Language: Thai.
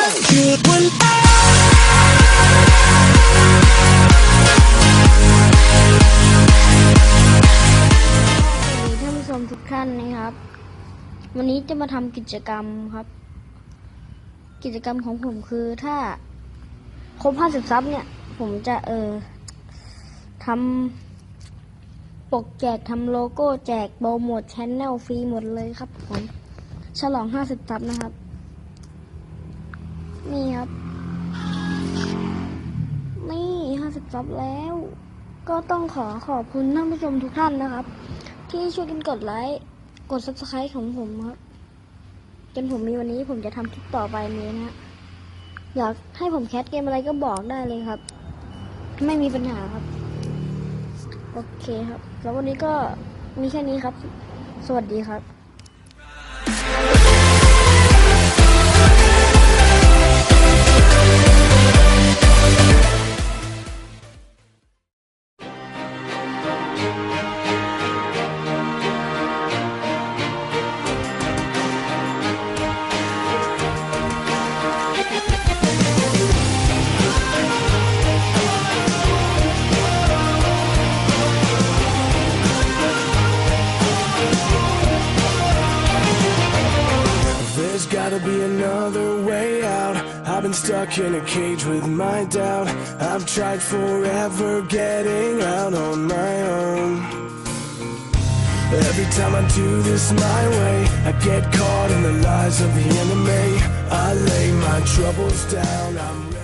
สวัสดีท่านผู้ชมทุกท่านนะครับ วันนี้จะมาทำกิจกรรมครับ กิจกรรมของผมคือถ้าครบ50ซับเนี่ย ผมจะเออทำปกแจกทำโลโก้แจกโปรโมทชแนลฟรีหมดเลยครับผม ฉลอง50ซับนะครับ นี่ครับ นี่50ซับแล้ว ก็ต้องขอขอบคุณท่านผู้ชมทุกท่านนะครับ ที่ช่วยกันกดไลค์ กด subscribe ของผมครับ จนผมมีวันนี้ผมจะทำคลิปต่อไปนี้นะ อยากให้ผมแคสเกมอะไรก็บอกได้เลยครับ ไม่มีปัญหาครับ โอเคครับ แล้ววันนี้ก็มีแค่นี้ครับ สวัสดีครับ There's gotta be another way out. I've been stuck in a cage with my doubt. I've tried forever getting out on my own. Every time I do this my way, I get caught in the lies of the enemy. I lay my troubles down. I'm